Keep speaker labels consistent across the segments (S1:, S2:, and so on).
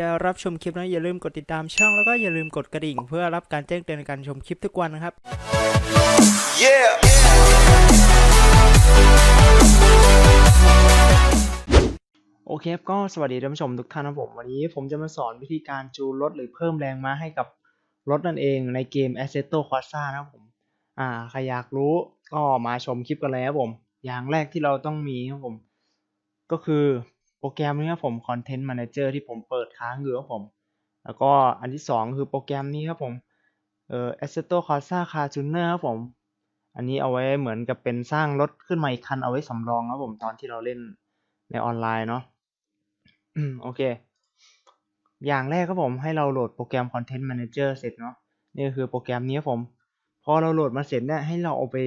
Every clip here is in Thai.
S1: จะรับชมคลิปนะอย่าลืมกดติดตามช่องแล้วก็อย่าลืมกดกระดิ่ง เพื่อรับการแจ้งเตือนในการชมคลิปทุกวันนะครับ
S2: Yeah.
S1: โอเคครับก็สวัสดีท่านผู้ชมทุกท่านนะผมวันนี้ผมจะมาสอนวิธีการจูนรถหรือเพิ่มแรงม้าให้กับรถนั่นเองในเกม Assetto Corsa นะครับผม อ่าใครอยากรู้ก็มาชมคลิปกันเลยครับผม อย่างแรกที่เราต้องมีครับผม ก็คือ โปรแกรมนี้ครับผม Content Manager ที่ผมเปิดค้างอยู่ครับผม แล้วก็อันที่สองคือโปรแกรมนี้ครับผมเอ่อ Assetto Corsa Car Tuner ครับผม อันนี้เอาไว้เหมือนกับเป็นสร้างรถขึ้นมาอีกคันเอาไว้สำรองครับผมตอนที่เราเล่นในออนไลน์เนาะโอเค อย่างแรกครับผมให้เราโหลดโปรแกรม Content Manager เสร็จเนาะนี่คือโปรแกรมนี้ครับผม พอเราโหลดมาเสร็จเนี่ยให้เราเอาไป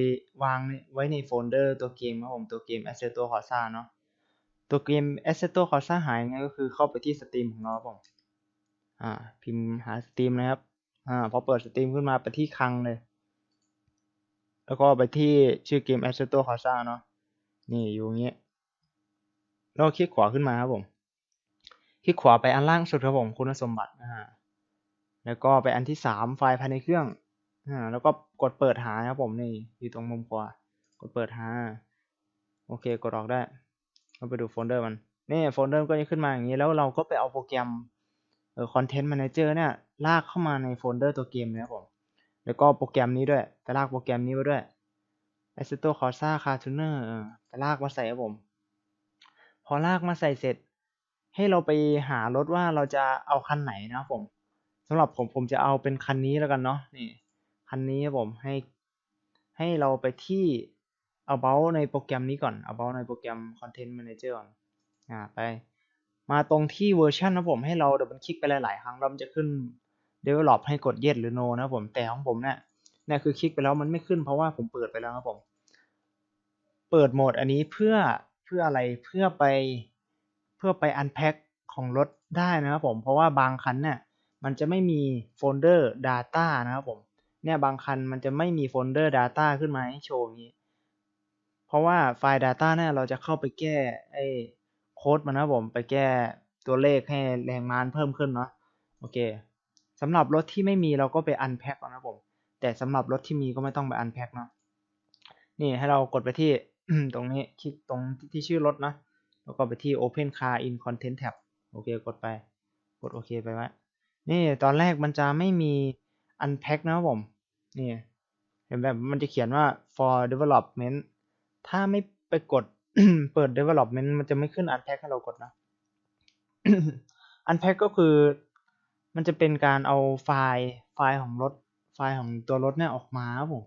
S1: วางไว้ในโฟลเดอร์ตัวเกมครับผมตัวเกม Assetto Corsa เนาะ ตัวเกม Assetto Corsa หายงไงก็คือเข้าไปที่สตรีมของเราผมอ่า พิมพ์หาสตรีมนะครับ อ่า พอเปิดสตรีมขึ้นมาไปที่คลังเลย แล้วก็ไปที่ชื่อเกม Assetto Corsa เนาะ นี่อยู่เงี้ย แล้วก็คลิกขวาขึ้นมาครับผม คลิกขวาไปอันล่างสุดครับผม คุณสมบัติ อ่า แล้วก็ไปอันที่สามไฟล์ภายในเครื่อง อ่า แล้วก็กดเปิดหาครับผมนี่ อยู่ตรงมุมขวา กดเปิดหา โอเค กดออกได้ เราไปดูโฟลเดอร์มันนี่โฟลเดอร์ก็จะขึ้นมาอย่างนี้แล้วเราก็ไปเอาโปรแกรมเอ่อ Content Manager เนี่ยลากเข้ามาในโฟลเดอร์ตัวเกมเลยครับผมแล้วก็โปรแกรมนี้ด้วยไปลากโปรแกรมนี้มาด้วย Assetto Corsa Car Tuner เออไปลากมาใส่ครับผม พอลากมาใส่เสร็จ ให้เราไปหารถว่าเราจะเอาคันไหนนะครับผมสำหรับผมผมจะเอาเป็นคันนี้แล้วกันเนาะนี่คันนี้ครับผมให้ให้เราไปที่ about ในโปรแกรมนี้ก่อน about ในโปรแกรม content manager ก่อนอ่าไป มาตรงที่เวอร์ชันนะผมให้เราดับเบิลคลิกไปหลาย ๆ ครั้งแล้วมันจะขึ้น develop ให้กด yes หรือ no นะผมแต่ของผมเนี่ยเนี่ยคือคลิกไปแล้วมันไม่ขึ้นเพราะว่าผมเปิดไปแล้วครับผม เปิดโหมดอันนี้เพื่อเพื่ออะไรเพื่อไปเพื่อไป unpack ของรถได้นะครับผม เพราะว่าบางคันเนี่ยมันจะไม่มีโฟลเดอร์ data นะครับผมเนี่ยบางคันมันจะไม่มีโฟลเดอร์ data ขึ้นมาให้โชว์นี้เราะว่าไฟล์ data เนี่ยเราจะเข้าไปแก้ไอ้โค้ดมันนะผมไปแก้ตัวเลขให้แรงม้าเพิ่มขึ้นเนาะโอเคสำหรับรถที่ไม่มีเราก็ไป unpack ก่อนนะผม แต่สำหรับรถที่มีก็ไม่ต้องไป unpack เนาะนี่ให้เรากดไปที่ตรงนี้คลิกตรงที่ชื่อรถนะแล้วก็ไปที่ Open Car in Content tab โอเคกดไป กดโอเคไปไว้นี่ตอนแรกมันจะไม่มี unpack นะผมนี่เห็นแบบมันจะเขียนว่า for development ถ้าไม่ไปกดเปิด development มันจะไม่ขึ้น unpack ให้เรากดนะ unpack ก็คือมันจะเป็นการเอาไฟล์ไฟล์ของรถไฟล์ของตัวรถเนี่ยออกมาครับผม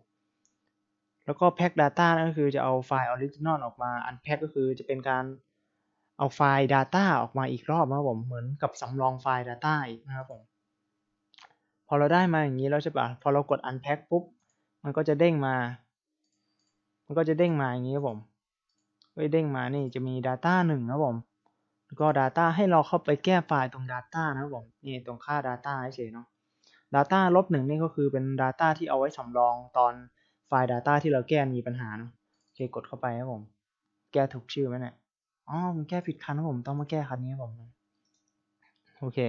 S1: แล้วก็ pack data ก็คือจะเอาไฟล์ original ออกมา unpack ก็คือจะเป็นการเอาไฟล์ data ออกมาอีกรอบนะครับผมเหมือนกับสำรองไฟล์ data อีกนะครับผมพอเราได้มาอย่างนี้แล้วใช่ปะพอเรากด unpack ปุ๊บมันก็จะเด้งมา มันก็จะเด้งมาอย่างนี้ครับผมก็เด้งมานี่จะมี data หนึ่งครับผมแล้วก็ data ให้เราเข้าไปแก้ไฟล์ตรง data นะครับผมนี่ตรงค่า data เฉยเนาะ data ลบหนึ่งนี่ก็คือเป็น data ที่เอาไว้สำรองตอนไฟล์ data ที่เราแก้มีปัญหาเนาะโอเคกดเข้าไปครับผม แก้ถูกชื่อไหมเนี่ยอ๋อผมแก้ผิดคันครับผมต้องมาแก้คันนี้ครับผมโอเค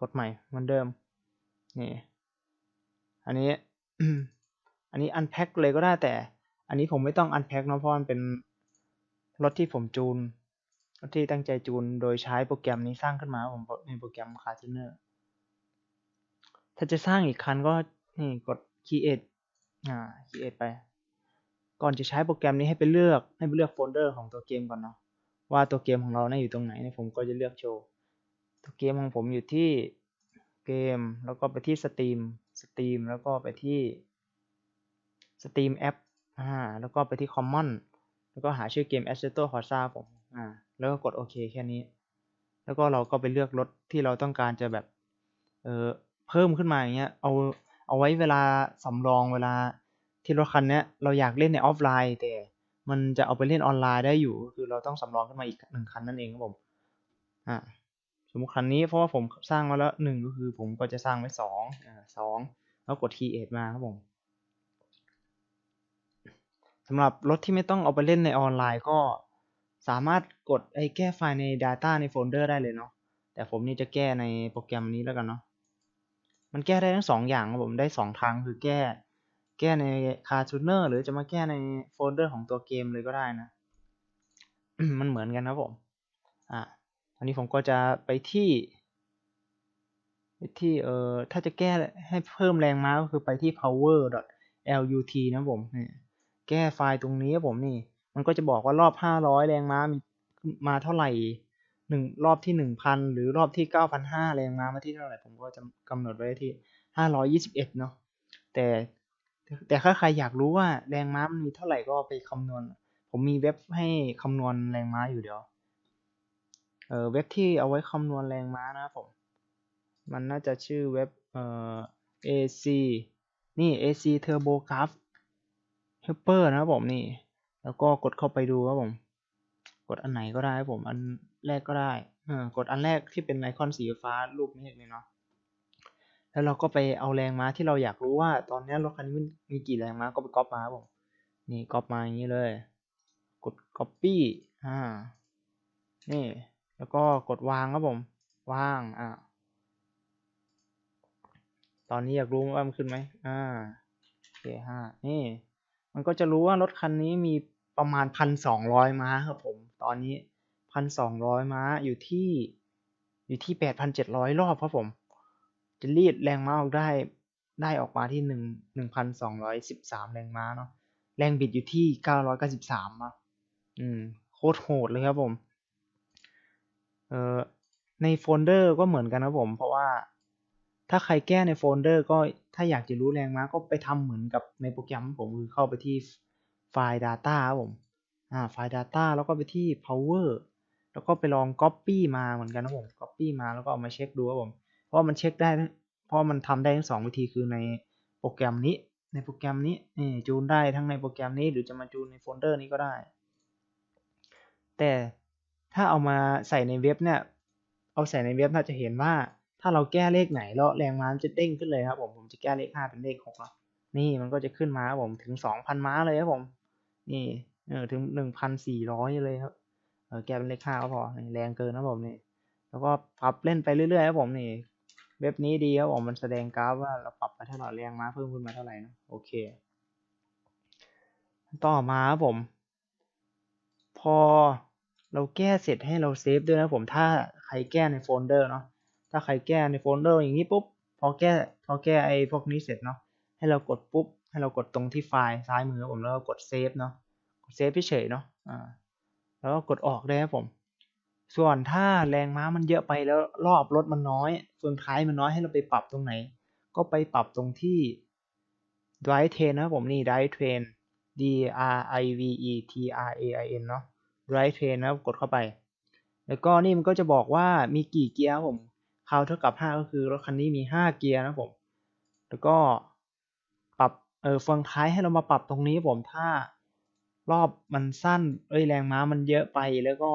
S1: กดใหม่เหมือนเดิมนี่อันนี้ อันนี้ unpack เลยก็ได้แต่ อันนี้ผมไม่ต้อง unpack เนาะเพราะมันเป็นรถที่ผมจูนรถที่ตั้งใจจูนโดยใช้โปรแกรมนี้สร้างขึ้นมาผมในโปรแกรม Car Tuner ถ้าจะสร้างอีกคันก็นี่กด create อ่า create ไป ก่อนจะใช้โปรแกรมนี้ให้ไปเลือกให้ไปเลือกโฟลเดอร์ของตัวเกมก่อนเนาะว่าตัวเกมของเราเนี่ยอยู่ตรงไหนเนี่ยผมก็จะเลือกโชว์ตัวเกมของผมอยู่ที่เกมแล้วก็ไปที่สตรีมสตรีมแล้วก็ไปที่สตรีมแอป อ่า แล้วก็ไปที่ Common แล้วก็หาชื่อเกม Assetto Corsa ผมอ่า แล้วก็กดโอเคแค่นี้ แล้วก็เราก็ไปเลือกรถที่เราต้องการจะแบบ เออเพิ่มขึ้นมาอย่างเงี้ย เอา เอาไว้เวลาสำรองเวลาที่รถคันเนี้ยเราอยากเล่นในออฟไลน์แต่มันจะเอาไปเล่นออนไลน์ได้อยู่ คือเราต้องสำรองขึ้นมาอีกหนึ่งคันนั่นเองครับผม อ่า สมมติคันนี้เพราะว่าผมสร้างมาแล้วหนึ่งก็คือผมก็จะสร้างไว้สองอ่าสองแล้วกด create มาครับผม สำหรับรถที่ไม่ต้องเอาไปเล่นในออนไลน์ก็สามารถกดไอ้แก้ไฟล์ใน Data ในโฟลเดอร์ได้เลยเนาะแต่ผมนี่จะแก้ในโปรแกรมนี้แล้วกันเนาะมันแก้ได้ทั้งสองอย่างครับผมได้สองทางคือแก้ แก้ในคา r ูเนอร์หรือจะมาแก้ในโฟลเดอร์ของตัวเกมเลยก็ได้นะ มันเหมือนกันนะผมอะอันนี้ผมก็จะไปที่ไปที่เอ่อถ้าจะแก้ให้เพิ่มแรงม้าก็คือไปที่ power lut นะผมเนี่ย แก้ไฟล์ตรงนี้ผมนี่ มันก็จะบอกว่ารอบ500แรงม้ามีมาเท่าไหร่หนึ่งรอบที่1,000หรือรอบที่9,500แรงม้ามาที่เท่าไหร่ผมก็จะกำหนดไว้ที่521เนาะแต่แต่ถ้าใครอยากรู้ว่าแรงม้ามันมีเท่าไหร่ก็ไปคำนวณ ผมมีเว็บให้คำนวณแรงม้าอยู่เดี๋ยวเออเว็บที่เอาไว้คำนวณแรงม้านะครับผม มันน่าจะชื่อเว็บเอ่อ AC นี่ AC Turbo Graph Helper นะครับผมนี่ แล้วก็กดเข้าไปดูครับผม กดอันไหนก็ได้ครับผม อันแรกก็ได้เออกดอันแรกที่เป็นไอคอนสีฟ้ารูปนี้นี่เนาะ แล้วเราก็ไปเอาแรงม้าที่เราอยากรู้ว่า ตอนนี้รถคันนี้มันมีกี่แรงม้าก็ไปก๊อปมาครับผม นี่ก๊อปมาอย่างนี้เลย กด copy อ่า นี่ แล้วก็กดวางครับผม วาง อ่า ตอนนี้อยากรู้ว่ามันขึ้นไหมอ่าโอเคห้านี่ มันก็จะรู้ว่ารถคันนี้มีประมาณพันสองร้อยม้าครับผม ตอนนี้พันสองร้อยม้าอยู่ที่อยู่ที่แปดพันเจ็ดร้อยรอบครับผม จะรีดแรงม้าออกได้ได้ออกมาที่หนึ่งหนึ่งพันสองร้อยสิบสามแรงม้าเนาะ แรงบิดอยู่ที่เก้าร้อยเก้าสิบสามอะอืม โคตรโหดเลยครับผม เอ่อในโฟลเดอร์ก็เหมือนกันครับผม เพราะว่า ถ้าใครแก้ในโฟลเดอร์ก็ถ้าอยากจะรู้แรงม้าก็ไปทำเหมือนกับในโปรแกรมผมคือเข้าไปที่ไฟล์ Data ครับผมอ่าไฟล์ Data แล้วก็ไปที่ Power แล้วก็ไปลอง Copy มาเหมือนกันนะผม Copy มาแล้วก็เอามาเช็คดูครับผม เพราะมันเช็คได้ เพราะมันทำได้ทั้งสองวิธีคือในโปรแกรมนี้ ในโปรแกรมนี้นี่จูนได้ทั้งในโปรแกรมนี้ หรือจะมาจูนในโฟลเดอร์นี้ก็ได้ แต่ถ้าเอามาใส่ในเว็บเนี่ย เอาใส่ในเว็บน่าจะเห็นว่า ถ้าเราแก้เลขไหนแล้วแรงม้าจะเด้งขึ้นเลยครับผมผมจะแก้เลขห้าเป็นเลขหกแล้วนี่มันก็จะขึ้นมาครับผมถึงสองพันม้าเลยครับผม นี่เออถึงหนึ่งพันสี่ร้อยเลยครับเออแก้เป็นเลขห้าก็พอแรงเกินนะผมนี่แล้วก็ปรับเล่นไปเรื่อยๆครับผมนี่ เว็บนี้ดีครับผมมันแสดงกราฟว่าเราปรับไปเท่าไหร่แรงม้าเพิ่มขึ้นมาเท่าไหร่นะโอเค ต่อมาครับผม พอเราแก้เสร็จให้เราเซฟด้วยนะผมถ้าใครแก้ในโฟลเดอร์เนาะ ถ้าใครแก้ในโฟลเดอร์อย่างนี้ปุ๊บพอแก้พอแก้ไอ้พวกนี้เสร็จเนาะให้เรากดปุ๊บให้เรากดตรงที่ไฟล์ซ้ายมือผมแล้วก็กดเซฟเนาะกดเซฟเฉยเนาะอ่าแล้วก็กดออกได้ครับผม ส่วนถ้าแรงม้ามันเยอะไปแล้วรอบรถมันน้อยเฟืองท้ายมันน้อยให้เราไปปรับตรงไหน ก็ไปปรับตรงที่ drive train นะครับผมนี่ drive train D R I V E T R A I N เนาะ drive train นะครับกดเข้าไป แล้วก็นี่มันก็จะบอกว่ามีกี่เกียร์ผม คาวเท่ากับ 5 ก็คือรถคันนี้มี 5 เกียร์นะผม แล้วก็ปรับเออเฟืองท้ายให้เรามาปรับตรงนี้ผมถ้ารอบมันสั้นเอ้ยแรงม้ามันเยอะไปแล้วก็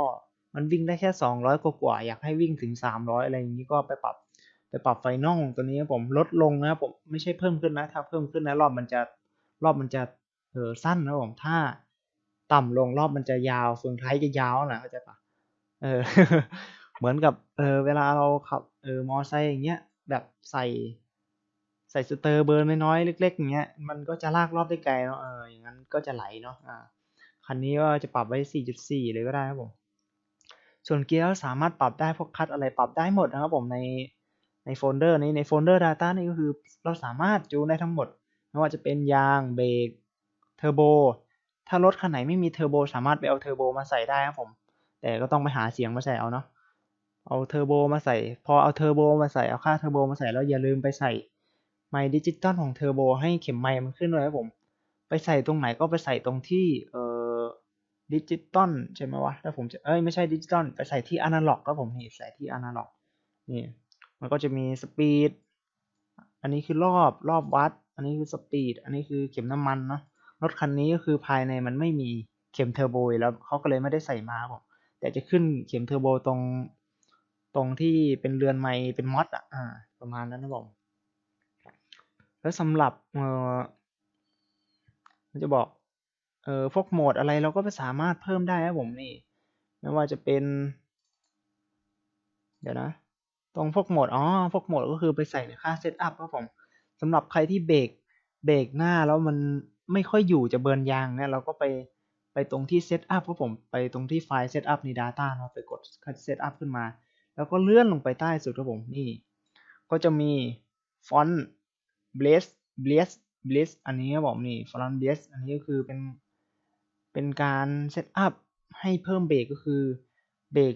S1: มันวิ่งได้แค่ 200 กว่าๆอยากให้วิ่งถึง 300 อะไรอย่างนี้ก็ไปปรับไปปรับไฟนอลตัวนี้ผมลดลงนะผมไม่ใช่เพิ่มขึ้นนะถ้าเพิ่มขึ้นนะรอบมันจะรอบมันจะเออสั้นนะผมถ้าต่ำลงรอบมันจะยาวเฟืองท้ายจะยาวนะเข้าใจปะเออ เหมือนกับเออเวลาเราขับเออมอไซค์อย่างเงี้ยแบบใส่ใส่สเตอร์เบอร์น้อยๆเล็ก ๆ อย่างเงี้ยมันก็จะลากรอบได้ไกลเนาะเอออย่างนั้นก็จะไหลเนาะอ่าคันนี้ก็จะปรับไว้ 4.4 เลยก็ได้ครับผม ส่วนเกียร์สามารถปรับได้พวกคัดอะไรปรับได้หมดนะครับผมในในโฟลเดอร์นี้ในโฟลเดอร์ Data นี่ก็คือเราสามารถจูนได้ทั้งหมด ไม่ว่าจะเป็นยางเบรกเทอร์โบถ้ารถคันไหนไม่มีเทอร์โบสามารถไปเอาเทอร์โบมาใส่ได้ครับผม แต่ก็ต้องไปหาเสียงมาใส่เอาเนาะ เอาเทอร์โบมาใส่ พอเอาเทอร์โบมาใส่ เอาค่าเทอร์โบมาใส่แล้วอย่าลืมไปใส่ไมดิจิตอลของเทอร์โบให้เข็มไมมันขึ้นเลยครับผม ไปใส่ตรงไหนก็ไปใส่ตรงที่เอ่อดิจิตอลใช่ไหมวะถ้าผมจะเอ้ยไม่ใช่ดิจิตอลไปใส่ที่อนาล็อกครับผมนี่ใส่ที่อนาล็อกนี่มันก็จะมีสปีดอันนี้คือรอบรอบวัด อันนี้คือสปีดอันนี้คือเข็มน้ำมันเนาะรถคันนี้ก็คือภายในมันไม่มีเข็มเทอร์โบแล้วเขาก็เลยไม่ได้ใส่มาผมแต่จะขึ้นเข็มเทอร์โบตรง ตรงที่เป็นเรือนไม้เป็นมอสอะอ่าประมาณนั้นนะผมแล้วสำหรับเอ่อมันจะบอกเออพวกโหมดอะไรเราก็สามารถเพิ่มได้ครับผมนี่ไม่ว่าจะเป็น เดี๋ยวนะ ตรงพวกโหมดอ๋อพวกโหมดก็คือไปใส่ในค่าเซตอัพครับผมสำหรับใครที่เบรกเบรกหน้าแล้วมันไม่ค่อยอยู่จะเบิร์นยางเนี่ยเราก็ไปไปตรงที่เซตอัพครับผมไปตรงที่ไฟล์เซตอัพใน Data เนาะไปกดเซตอัพขึ้นมา แล้วก็เลื่อนลงไปใต้สุดครับผมนี่ ก็จะมีฟอนต์ blaze blaze blaze อันนี้ครับผมนี่ฟอนต์ blaze อันนี้ก็คือเป็นเป็นการเซตอัพให้เพิ่มเบรกก็คือเบรก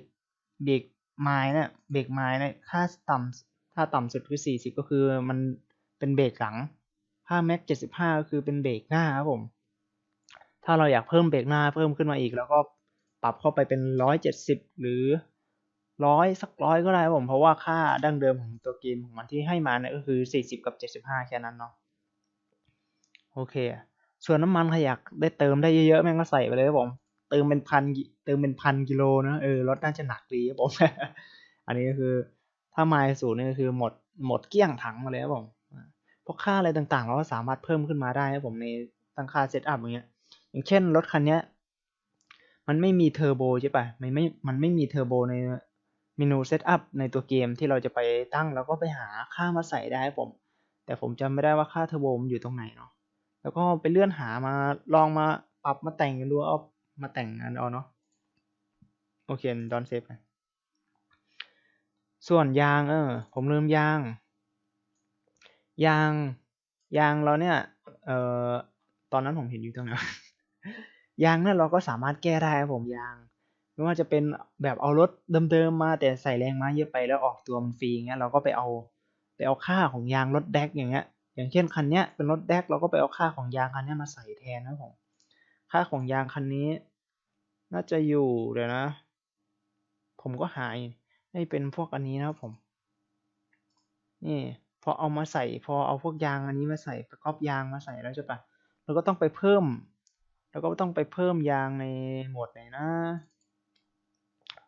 S1: เบรกไม้นี่ยเบรกไม้นี่ยค่าต่ำถ้าต่ำสุดคือ 40 ก็คือมันเป็นเบรกหลังถ้าแม็ก 75 ก็คือเป็นเบรกหน้าครับผม ถ้าเราอยากเพิ่มเบรกหน้าเพิ่มขึ้นมาอีก แล้วก็ปรับเข้าไปเป็น 170 หรือ ร้อยสักร้อยก็ได้ผมเพราะว่าค่าดั้งเดิมของตัวเกมของมันที่ให้มาเนี่ยก็คือ 40 กับ 75 แค่นั้นเนาะโอเค ส่วนน้ำมันใครอยากได้เติมได้เยอะๆแม่งก็ใส่ไปเลยครับผม เติมเป็นพันเติมเป็นพันกิโลนะเออรถน่าจะหนักดีครับผม อันนี้ก็คือถ้าไมล์สูงนี่ก็คือหมดหมดเกลี้ยงถังมาเลยครับผมพวกค่าอะไรต่างๆ เราก็สามารถเพิ่มขึ้นมาได้ครับผมในตั้งค่าเซตอัพอย่างเงี้ย อย่างเช่นรถคันเนี้ย มันไม่มีเทอร์โบใช่ปะมันไม่มันไม่มีเทอร์โบใน เมนูเซตอัพในตัวเกมที่เราจะไปตั้งแล้วก็ไปหาค่ามาใส่ได้ผม แต่ผมจำไม่ได้ว่าค่าเทอร์โบมอยู่ตรงไหนเนาะแล้วก็ไปเลื่อนหามาลองมาปรับมาแต่งกันดูเอามาแต่งอันเอาเนาะโอเคดอนเซฟไปส่วนยางเออผมลืมยาง ยางยางเราเนี่ยเอ่อตอนนั้นผมเห็นอยู่ตรงไหนยางเนี่ยเราก็สามารถแก้ได้ครับผมยาง ไม่ว่าจะเป็นแบบเอารถเดิมๆมาแต่ใส่แรงม้าเยอะไปแล้วออกตัวมันฟรีเงี้ยเราก็ไปเอาไปเอาค่าของยางรถแดกอย่างเงี้ย อย่างเช่นคันเนี้ยเป็นรถแดกเราก็ไปเอาค่าของยางคันเนี้ยมาใส่แทนนะผมค่าของยางคันนี้ น่าจะอยู่เดี๋ยวนะ ผมก็หายให้เป็นพวกอันนี้นะครับผม นี่พอเอามาใส่พอเอาพวกยางอันนี้มาใส่ประกอบยางมาใส่แล้วใช่ปะเราก็ต้องไปเพิ่ม แล้วก็ต้องไปเพิ่มยางในหมวดไหนนะ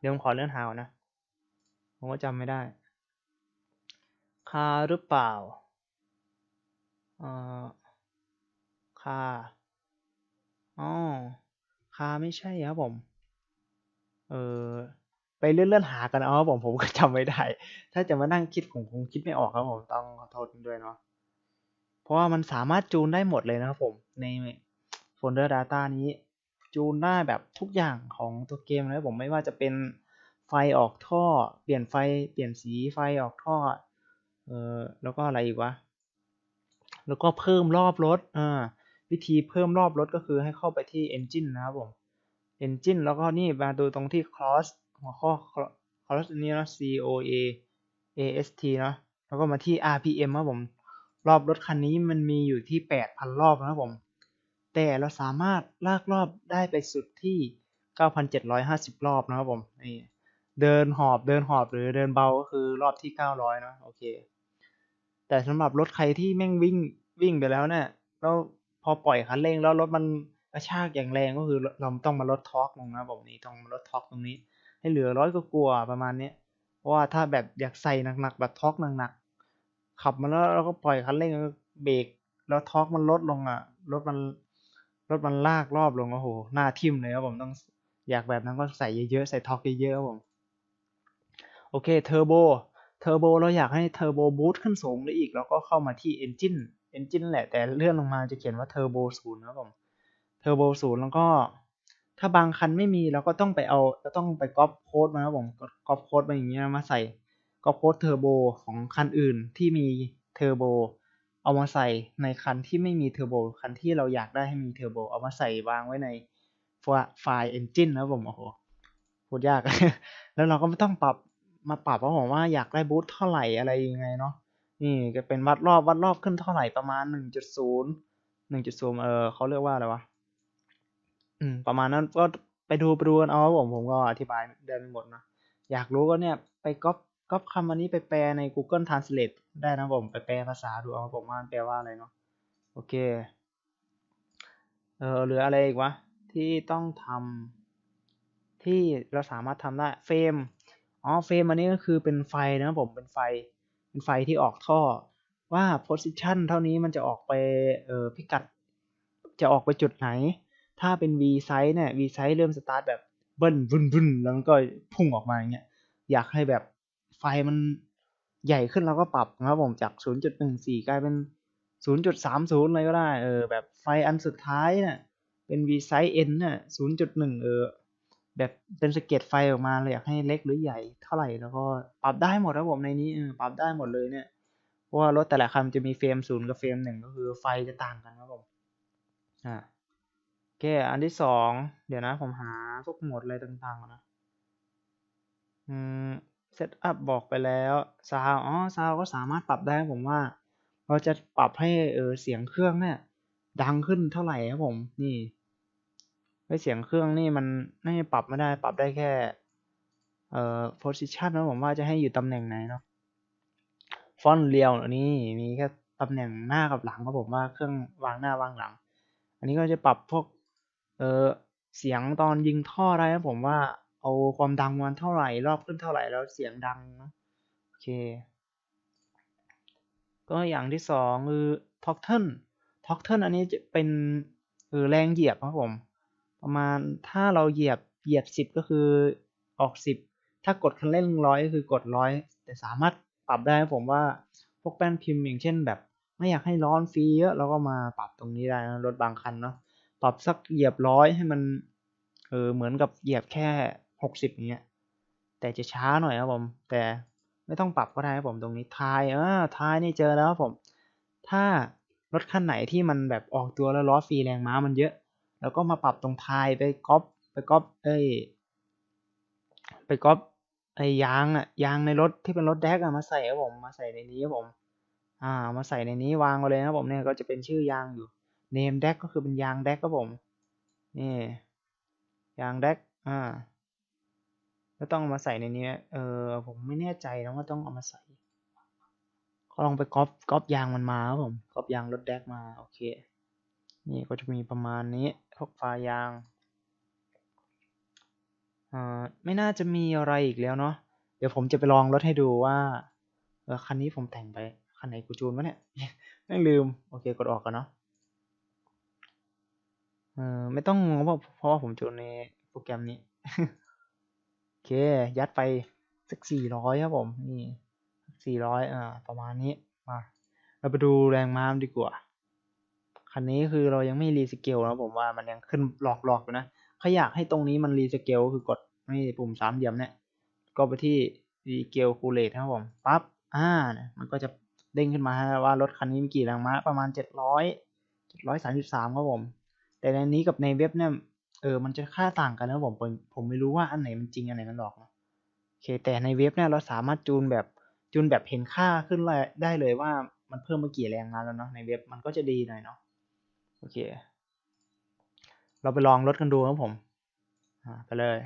S1: ดี๋ยวผมขอเลื่อนหาวนะ ผมก็จำไม่ได้ คาหรือเปล่า เอ่อ คา อ๋อ คาไม่ใช่ครับผม เออไปเลื่อนๆหากันเอาครับผมผมก็จำไม่ได้ ถ้าจะมานั่งคิดผมคงคิดไม่ออกครับผมต้องขอโทษด้วยเนาะ เพราะว่ามันสามารถจูนได้หมดเลยนะครับผมในโฟลเดอร์ Data นี้ จูนได้แบบทุกอย่างของตัวเกมเลยผมไม่ว่าจะเป็นไฟออกท่อ เปลี่ยนไฟเปลี่ยนสีไฟออกท่อเออแล้วก็อะไรอีกวะแล้วก็เพิ่มรอบรถอ่าวิธีเพิ่มรอบรถก็คือให้เข้าไปที่ Engine นะครับผม Engine แล้วก็นี่มาดูตรงที่ Cross หัวข้อ cross นี้นะ C O A A S T เนาะแล้วก็มาที่ RPM ครับผม รอบรถคันนี้มันมีอยู่ที่ 8,000 รอบนะครับผม แต่เราสามารถลากรอบได้ไปสุดที่ 9,750 รอบนะครับผมนี่เดินหอบเดินหอบหรือเดินเบาก็คือรอบที่ 900นะโอเค แต่สำหรับรถใครที่แม่งวิ่งวิ่งไปแล้วเนี่ยแล้วพอปล่อยคันเร่งแล้วรถมันกระชากอย่างแรงก็คือเราต้องมาลดทอร์กลงนะผมนี่ต้องมาลดทอร์กตรงนี้ ให้เหลือร้อยก็กลัวประมาณนี้เพราะว่าถ้าแบบอยากใส่หนักๆแบบทอร์กหนักๆขับมาแล้วเราก็ปล่อยคันเร่งเบรกแล้วทอร์กมันลดลงอะรถมัน ถมันลากรอบลงโอ้โหหน้าทิ่มเลยครับผมต้องอยากแบบนั้นก็ใส่เยอะๆใส่ทอกเยอะๆครับผมโอเคเทอร์โบเทอร์โบเราอยากให้เทอร์โบบูตขึ้นสูงได้อีกเราก็เข้ามาที่เอนจินเอนจินแหละแต่เลื่อนลงมาจะเขียนว่าเทอร์โบศูนย์ครับผมเทอร์โบศูนย์แล้วก็ ถ้าบางคันไม่มีเราก็ต้องไปเอาเราต้องไปก๊อปโค้ดมาครับผมก๊อปโค้ดมาอย่างเงี้ยมาใส่ก๊อปโค้ดเทอร์โบของคันอื่นที่มีเทอร์โบ เอามาใส่ในคันที่ไม่มีเทอร์โบคันที่เราอยากได้ให้มีเทอร์โบเอามาใส่วางไว้ในไฟล์เอนจินนะผมโอ้โหพูดยาก แล้วเราก็ไม่ต้องปรับมาปรับว่าผมว่าอยากได้บูทเท่าไหร่อะไรยังไงเนาะนี่ก็เป็นวัดรอบวัดรอบขึ้นเท่าไหร่ประมาณหนึ่งจุดศูนย์หนึ่งจุดศูนย์เออเขาเรียกว่าอะไรวะอืม ประมาณนั้นก็ไปดูไปดูกันเอาผมผมก็อธิบายเดินหมดนะอยากรู้ก็เนี่ยไปก๊อป ก๊อปคำอันนี้ไปแปลใน Google Translate ได้นะผมไปแปลภาษาดูเอาผมว่ามันแปลว่าอะไรเนาะโอเคเออหรืออะไรอีกวะ ที่ต้องทำที่เราสามารถทำได้เฟรมอ๋อเฟรมอันนี้ก็คือเป็นไฟนะผมเป็นไฟเป็นไฟที่ออกท่อว่า position เท่านี้มันจะออกไปเออพิกัดจะออกไปจุดไหน ถ้าเป็น V size เนี่ย V size เริ่มสตาร์ทแบบเบิ้ลบึ้นบึ้นแล้วก็พุ่งออกมาอย่างเงี้ยอยากให้แบบ ไฟมันใหญ่ขึ้นเราก็ปรับนะครับผมจาก 0.14 กลายเป็น 0.30 เลยก็ได้ เออ แบบไฟอันสุดท้ายเนี่ยเป็น V size N เนี่ย0.1 เออ แบบเป็นสเก็ดไฟออกมาเลยอยากให้เล็กหรือใหญ่เท่าไหร่แล้วก็ปรับได้หมดครับผมในนี้เออปรับได้หมดเลยเนี่ยเพราะว่ารถแต่ละคันจะมีเฟรมศูนย์กับเฟรมหนึ่งก็คือไฟจะต่างกันครับผมอ่าโอเคอันที่สองเดี๋ยวนะผมหาพวกโหมดอะไรต่างๆก่อนนะอืม เซตอัพบอกไปแล้วซาวอ๋อซาวก็สามารถปรับได้ผมว่า เราจะปรับให้เออเสียงเครื่องเนี่ย ดังขึ้นเท่าไหร่ครับผมนี่ให้เสียงเครื่องนี่มันน่ปรับไม่ได้ปรับได้แค่เอ่อ position นะผมว่าจะให้อยู่ตำแหน่งไหนเนาะฟอนต์เรียวนนี้มีแค่ตำแหน่งหน้ากับหลังครับผมว่าเครื่องวางหน้าวางหลัง อันนี้ก็จะปรับพวกเออเสียงตอนยิงท่อได้ครับผมว่า เอาความดังมันเท่าไหร่ รอบขึ้นเท่าไหร่แล้วเสียงดังนะโอเค ก็อย่างที่สองคือท็อกเทิลท็อกเทิลอันนี้จะเป็นเออแรงเหยียบครับผม ประมาณถ้าเราเหยียบเหยียบสิบก็คือออกสิบถ้ากดคันเร่งร้อยก็คือกดร้อยแต่สามารถปรับได้ครับผมว่าพวกแป้นพิมพ์อย่างเช่นแบบ ไม่อยากให้ร้อนฟรีเยอะเราก็มาปรับตรงนี้ได้นะรถบางคันเนาะปรับสักเหยียบร้อยให้มันเออเหมือนกับเหยียบแค่ หกสิบเนี้ย แต่จะช้าหน่อยครับผม แต่ไม่ต้องปรับก็ได้ครับผมตรงนี้ทายเออทายนี่เจอแล้วครับผม ถ้ารถคันไหนที่มันแบบออกตัวแล้วล้อฟรีแรงม้ามันเยอะ แล้วก็มาปรับตรงทายไปก๊อปไปก๊อปเอ้ยไปก๊อปไอ้ยางอะยางในรถที่เป็นรถแดกอะมาใส่ครับผมมาใส่ในนี้ครับผม อ่า มาใส่ในนี้วางไว้เลยนะครับผมเนี่ยก็จะเป็นชื่อยางอยู่ name deck ก็คือเป็นยางแดกครับผมนี่ยางแดกอ่า ก็ต้องเอามาใส่ในนี้เออผมไม่แน่ใจนะว่าต้องเอามาใส่ก็ลองไปก๊อปก๊อปยางมันมาครับผมก๊อปยางรถแดกมาโอเค นี่ก็จะมีประมาณนี้พวกฝายางอ่าไม่น่าจะมีอะไรอีกแล้วเนาะเดี๋ยวผมจะไปลองรถให้ดูว่าเออคันนี้ผมแต่งไปคันไหนกูจูนวะเนี่ยไม่ลืมโอเคกดออกกันเนาะเออไม่ต้องงงเพราะเพราะว่าผมจูนในโปรแกรมนี้ เค ยัดไปสักสี่ร้อยครับผม นี่สี่ร้อยอ่า ประมาณนี้ มา เราไปดูแรงม้ามดีกว่า คันนี้คือเรายังไม่รีสเกลนะผมว่ามันยังขึ้นหลอกๆอยู่นะถ้าอยากให้ตรงนี้มันรีสเกลคือกดนี่ปุ่มสามเหลี่ยมเนี่ย ก็ไปที่รีเกลคูเลตครับผมปั๊บ อ่าเนี่ยมันก็จะเด้งขึ้นมาว่ารถคันนี้มีกี่แรงม้าประมาณเจ็ดร้อยเจ็ดร้อยสามสิบสามครับผม แต่ในนี้กับในเว็บเนี่ย เออ มันจะค่าต่างกันนะผมผมผมไม่รู้ว่าอันไหนมันจริงอันไหนมันหลอกนะโอเค แต่ในเว็บเนี่ยเราสามารถจูนแบบจูนแบบเห็นค่าขึ้นได้เลยว่ามันเพิ่มมากี่แรงงานแล้วเนาะในเว็บมันก็จะดีหน่อยเนาะโอเค เราไปลองรถกันดูครับผมอ่าไปเลย